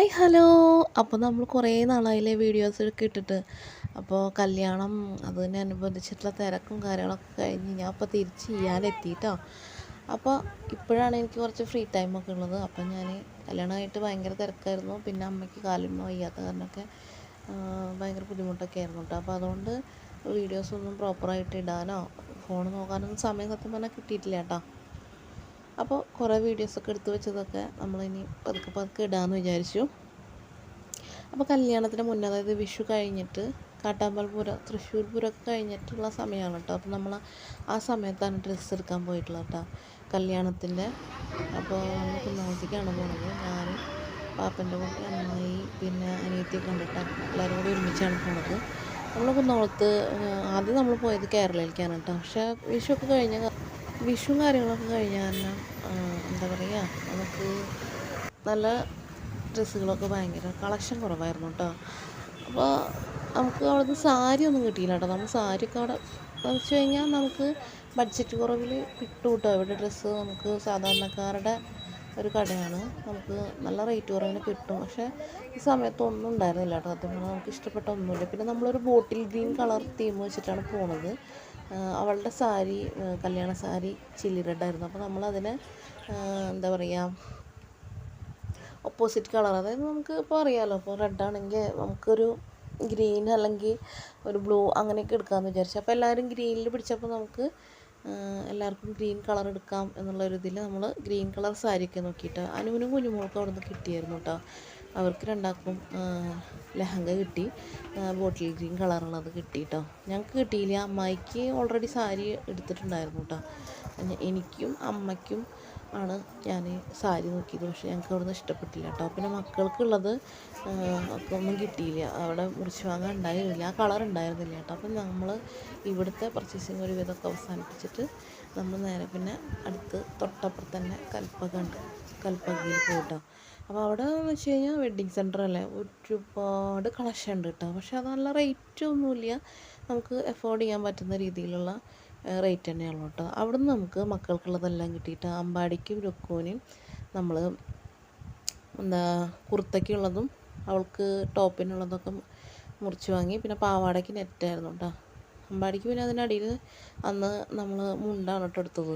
Hi hello. അപ്പോൾ നമ്മൾ കുറേ നാളായില്ലേ വീഡിയോസ് ഒക്കെ ഇട്ടിട്ട്. അപ്പോൾ കല്യാണം അതിനനുബന്ധിച്ചിട്ടുള്ള തിരക്കും കാര്യങ്ങളൊക്കെ കഴിഞ്ഞ് ഞാൻ അപ്പോൾ തിരിച്ച് ചെയ്യാനെത്തിയിട്ടോ അപ്പോൾ ഇപ്പോഴാണ് എനിക്ക് കുറച്ച് ഫ്രീ ടൈമൊക്കെ ഉള്ളത്. അപ്പോൾ ഞാൻ കല്യാണമായിട്ട് ഭയങ്കര തിരക്കായിരുന്നു. പിന്നെ അമ്മയ്ക്ക് കാലിന് വയ്യാത്ത കാരണമൊക്കെ ഭയങ്കര ബുദ്ധിമുട്ടൊക്കെ ആയിരുന്നു കേട്ടോ. അപ്പോൾ അതുകൊണ്ട് വീഡിയോസൊന്നും പ്രോപ്പറായിട്ട് ഇടാനോ ഫോൺ നോക്കാനൊന്നും സമയം സത്യം പറഞ്ഞാൽ കിട്ടിയിട്ടില്ല കേട്ടോ. അപ്പോൾ കുറേ വീഡിയോസൊക്കെ എടുത്തു വെച്ചതൊക്കെ നമ്മളിനി പതുക്കെ പതുക്കെ ഇടാമെന്ന് വിചാരിച്ചു. അപ്പോൾ കല്യാണത്തിന് മുന്നേ അതായത് വിഷു കഴിഞ്ഞിട്ട് കാട്ടാമ്പൽപുരം തൃശ്ശൂർ പൂരമൊക്കെ കഴിഞ്ഞിട്ടുള്ള സമയമാണ് കേട്ടോ. അപ്പോൾ നമ്മൾ ആ സമയത്താണ് ഡ്രസ്സ് എടുക്കാൻ പോയിട്ടുള്ളത് കേട്ടോ കല്യാണത്തിന്റെ അപ്പോൾ നമ്മൾ കുന്നോളത്തേക്കാണ് പോകുന്നത് ഞാൻ പാപ്പന്റെ കുട്ടി അമ്മായി പിന്നെ അനിയത്തിയൊക്കെ കണ്ടിട്ട് എല്ലാവരും കൂടി ഒരുമിച്ചാണ് പോണത്. നമ്മൾ കുന്നോളത്ത് ആദ്യം നമ്മൾ പോയത് കേരളയിലേക്കാണ് കേട്ടോ. പക്ഷേ വിഷു ഒക്കെ കഴിഞ്ഞ വിഷു കാര്യങ്ങളൊക്കെ കഴിഞ്ഞാൽ എന്താ പറയുക നമുക്ക് നല്ല ഡ്രസ്സുകളൊക്കെ ഭയങ്കര കളക്ഷൻ കുറവായിരുന്നു കേട്ടോ അപ്പോൾ നമുക്ക് അവിടുന്ന് സാരി ഒന്നും കിട്ടിയില്ല കേട്ടോ നമ്മൾ സാരിയൊക്കെ അവിടെ വെച്ച് കഴിഞ്ഞാൽ നമുക്ക് ബഡ്ജറ്റ് കുറവിൽ കിട്ടും കേട്ടോ ഇവിടെ ഡ്രസ്സ് നമുക്ക് സാധാരണക്കാരുടെ ഒരു കടയാണ്. നമുക്ക് നല്ല റേറ്റ് കുറവിന് കിട്ടും. പക്ഷേ ഈ സമയത്ത് ഒന്നും ഉണ്ടായിരുന്നില്ല കേട്ടോ സത്യം നമുക്ക് ഇഷ്ടപ്പെട്ട ഒന്നുമില്ല. പിന്നെ നമ്മളൊരു ബോട്ടിൽ ഗ്രീൻ കളർ തീം വെച്ചിട്ടാണ് പോണത്. അവളുടെ സാരി കല്യാണ സാരി ചില്ലി റെഡായിരുന്നു അപ്പോൾ നമ്മളതിന് എന്താ പറയുക ഓപ്പോസിറ്റ് കളർ അതായത് നമുക്ക് ഇപ്പോൾ അറിയാമല്ലോ ഇപ്പോൾ റെഡാണെങ്കിൽ നമുക്കൊരു ഗ്രീൻ അല്ലെങ്കിൽ ഒരു ബ്ലൂ അങ്ങനെയൊക്കെ എടുക്കാമെന്ന് വിചാരിച്ചു. അപ്പോൾ എല്ലാവരും ഗ്രീനിൽ പിടിച്ചപ്പോൾ നമുക്ക് എല്ലാവർക്കും ഗ്രീൻ കളർ എടുക്കാം എന്നുള്ള ഒരു ഇതിൽ നമ്മൾ ഗ്രീൻ കളർ സാരിയൊക്കെ നോക്കിയിട്ട് അനുവിനും കുഞ്ഞുമോൾക്കും അവിടെ നിന്ന് കിട്ടിയായിരുന്നു കേട്ടോ അവർക്ക് രണ്ടാൾക്കും ലെഹങ്ക കിട്ടി ബോട്ടിൽ ഗ്രീൻ കളറുള്ളത് കിട്ടി കേട്ടോ ഞങ്ങൾക്ക് കിട്ടിയില്ല. അമ്മായിക്ക് ഓൾറെഡി സാരി എടുത്തിട്ടുണ്ടായിരുന്നു കേട്ടോ എനിക്കും അമ്മയ്ക്കും ആണ് ഞാൻ സാരി നോക്കിയത്. പക്ഷേ ഞങ്ങൾക്ക് അവിടെ നിന്ന് ഇഷ്ടപ്പെട്ടില്ല കേട്ടോ പിന്നെ മക്കൾക്കുള്ളത് ഒന്നും കിട്ടിയില്ല. അവിടെ മുറിച്ച് വാങ്ങാൻ ഉണ്ടായിരുന്നില്ല. ആ കളർ ഉണ്ടായിരുന്നില്ല കേട്ടോ അപ്പം നമ്മൾ ഇവിടുത്തെ പർച്ചേസിങ് ഒരു വിധമൊക്കെ അവസാനിപ്പിച്ചിട്ട് നമ്മൾ നേരെ പിന്നെ അടുത്ത് തൊട്ടപ്പുറത്ത് തന്നെ കൽപ്പക ഉണ്ട്. കൽപ്പകയിൽ പോയിട്ടോ അപ്പോൾ അവിടെ എന്ന് വെച്ച് കഴിഞ്ഞാൽ വെഡ്ഡിങ് സെന്റർ അല്ലേ? ഒരുപാട് കളക്ഷൻ ഉണ്ട് കേട്ടോ പക്ഷെ അത് നല്ല റേറ്റ് ഒന്നുമില്ല നമുക്ക് എഫോർഡ് ചെയ്യാൻ പറ്റുന്ന രീതിയിലുള്ള റേറ്റ് തന്നെയാണ് കേട്ടോ അവിടെ നിന്ന് നമുക്ക് മക്കൾക്കുള്ളതെല്ലാം കിട്ടിയിട്ട് അമ്പാടിക്കും രുക്കോനും നമ്മൾ എന്താ കുർത്തയ്ക്കുള്ളതും അവൾക്ക് ടോപ്പിനുള്ളതൊക്കെ മുറിച്ച് വാങ്ങി. പിന്നെ പാവാടയ്ക്ക് നെറ്റായിരുന്നു കേട്ടോ അമ്പാടിക്ക് പിന്നെ അതിനടിയിൽ അന്ന് നമ്മൾ മുണ്ടാണ് കേട്ടോ എടുത്തത്.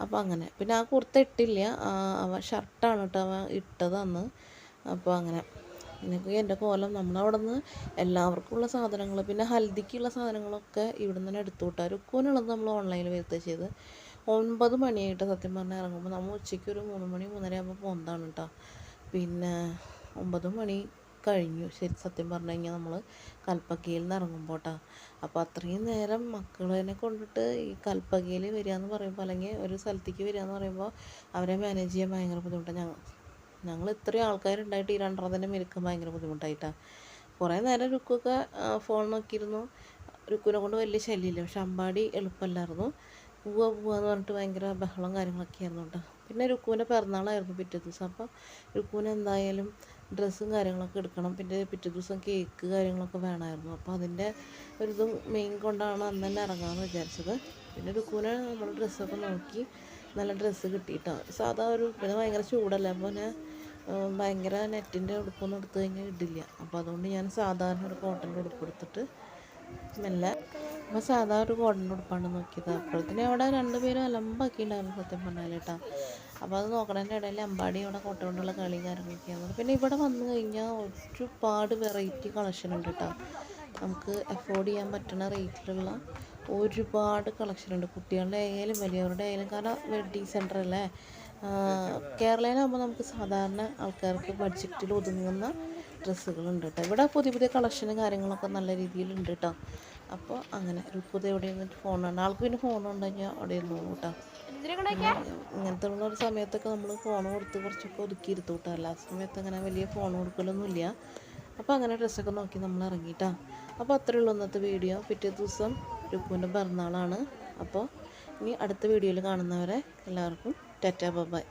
അപ്പോൾ അങ്ങനെ. പിന്നെ ആ കുർത്ത ഇട്ടില്ല. അവൻ ഷർട്ടാണ് കേട്ടോ അവൻ ഇട്ടത് അന്ന് അപ്പോൾ അങ്ങനെ. എനിക്ക് എന്റെ കോലം നമ്മളവിടെ നിന്ന് എല്ലാവർക്കും ഉള്ള സാധനങ്ങൾ പിന്നെ ഹൽദിക്കുള്ള സാധനങ്ങളൊക്കെ ഇവിടെ നിന്ന് തന്നെ എടുത്തു വിട്ടാൽ നമ്മൾ ഓൺലൈനിൽ വരുത്തുക ചെയ്ത് ഒൻപത് മണിയായിട്ട് സത്യം പറഞ്ഞാൽ ഇറങ്ങുമ്പോൾ നമ്മൾ ഉച്ചയ്ക്ക് ഒരു മൂന്ന് മണി മൂന്നര ആകുമ്പോൾ പോകുന്നതാണ് കേട്ടോ പിന്നെ ഒമ്പത് മണി കഴിഞ്ഞു. ശരി സത്യം പറഞ്ഞു കഴിഞ്ഞാൽ നമ്മൾ കൽപ്പകയിൽ നിന്ന് ഇറങ്ങുമ്പോൾ കേട്ടോ അപ്പോൾ അത്രയും നേരം മക്കളെ കൊണ്ടിട്ട് ഈ കൽപ്പകയിൽ വരിക എന്ന് പറയുമ്പോൾ അല്ലെങ്കിൽ ഒരു സ്ഥലത്തേക്ക് വരിക എന്ന് പറയുമ്പോൾ അവരെ മാനേജ് ചെയ്യാൻ ഭയങ്കര ബുദ്ധിമുട്ടാണ് ഞങ്ങൾ ഞങ്ങൾ ഇത്രയും ആൾക്കാരുണ്ടായിട്ട് ഈ രണ്ടെണ്ണത്തിന്റെ മെരുക്കാൻ ഭയങ്കര ബുദ്ധിമുട്ടായിട്ടാണ് കുറേ നേരം രുക്കൊക്കെ ഫോൺ നോക്കിയിരുന്നു. രുക്കുവിനെ കൊണ്ട് വലിയ ശല്യമില്ല. പക്ഷെ അമ്പാടി എളുപ്പമല്ലായിരുന്നു പോവുക പോവുക എന്ന് പറഞ്ഞിട്ട് ഭയങ്കര ബഹളം കാര്യങ്ങളൊക്കെ ആയിരുന്നു കേട്ടോ പിന്നെ രുക്കുവിന്റെ പിറന്നാളായിരുന്നു പിറ്റേ ദിവസം. അപ്പം രുക്കുവിന് എന്തായാലും ഡ്രസ്സും കാര്യങ്ങളൊക്കെ എടുക്കണം. പിന്നെ പിറ്റേ ദിവസം കേക്ക് കാര്യങ്ങളൊക്കെ വേണമായിരുന്നു. അപ്പോൾ അതിന്റെ ഒരു ഇത് മെയിൻ കൊണ്ടാണ് അന്ന് തന്നെ ഇറങ്ങാമെന്ന് വിചാരിച്ചത്. പിന്നെ രുക്കുവിനെ നമ്മൾ ഡ്രസ്സൊക്കെ നോക്കി നല്ല ഡ്രസ്സ് കിട്ടിയിട്ടോ. സാധാ ഒരു പിന്നെ ഭയങ്കര ചൂടല്ലേ. അപ്പോൾ ഞാൻ ഭയങ്കര നെറ്റിന്റെ ഉടുപ്പൊന്നും എടുത്തു കഴിഞ്ഞാൽ ഇടില്ല. അപ്പോൾ അതുകൊണ്ട് ഞാൻ സാധാരണ ഒരു കോട്ടന്റെ ഉടുപ്പ് എടുത്തിട്ട് മെല്ലെ അപ്പോൾ സാധാ ഒരു കോട്ടന്റെ ഉടുപ്പാണ് നോക്കിയത്. അപ്പോഴത്തേനും അവിടെ രണ്ടുപേരും അലമ്പാക്കിയിട്ടുണ്ടായിരുന്നു സത്യം പറഞ്ഞാൽ കേട്ടോ. അപ്പോൾ അത് നോക്കണതിന്റെ ഇടയിൽ അമ്പാടി ഇവിടെ കോട്ട കൊണ്ടുള്ള കളിയും കാര്യങ്ങളൊക്കെയാണ് പിന്നെ ഇവിടെ വന്നു കഴിഞ്ഞാൽ ഒരുപാട് വെറൈറ്റി കളക്ഷൻ ഉണ്ട് കേട്ടോ നമുക്ക് അഫോർഡ് ചെയ്യാൻ പറ്റുന്ന റേറ്റിലുള്ള ഒരുപാട് കളക്ഷൻ ഉണ്ട്. കുട്ടികളുടെ ആയാലും വലിയവരുടെ ആയാലും. കാരണം വെഡ്ഡിങ് സെന്റർ അല്ലേ? കേരളയിലാകുമ്പോൾ നമുക്ക് സാധാരണ ആൾക്കാർക്ക് ബഡ്ജറ്റിൽ ഒതുങ്ങുന്ന ഡ്രസ്സുകളുണ്ട് കേട്ടോ ഇവിടെ പുതിയ പുതിയ കളക്ഷനും കാര്യങ്ങളൊക്കെ നല്ല രീതിയിലുണ്ട് കേട്ടോ അപ്പോൾ അങ്ങനെ രുക്കുത എവിടെ നിന്നിട്ട് ഫോൺ ഉണ്ട് ആൾക്ക് പിന്നെ ഫോൺ ഉണ്ടെങ്കിൽ അവിടെ ഇരുന്നോളൂ കേട്ടോ ഇങ്ങനത്തെ ഉള്ള ഒരു സമയത്തൊക്കെ നമ്മൾ ഫോൺ കൊടുത്ത് കുറച്ചൊക്കെ ഒതുക്കി ഇരുത്തു കേട്ടോ എല്ലാ സമയത്ത് അങ്ങനെ വലിയ ഫോൺ കൊടുക്കലൊന്നുമില്ല. അപ്പോൾ അങ്ങനെ ഡ്രസ്സൊക്കെ നോക്കി നമ്മൾ ഇറങ്ങിയിട്ടാ. അപ്പോൾ അത്രേ ഉള്ളൂ ഇന്നത്തെ വീഡിയോ പിറ്റേ ദിവസം രുക്കുവിന്റെ പിറന്നാളാണ്. അപ്പോൾ ഇനി അടുത്ത വീഡിയോയിൽ കാണുന്നവരെ എല്ലാവർക്കും ടാറ്റ ബൈ.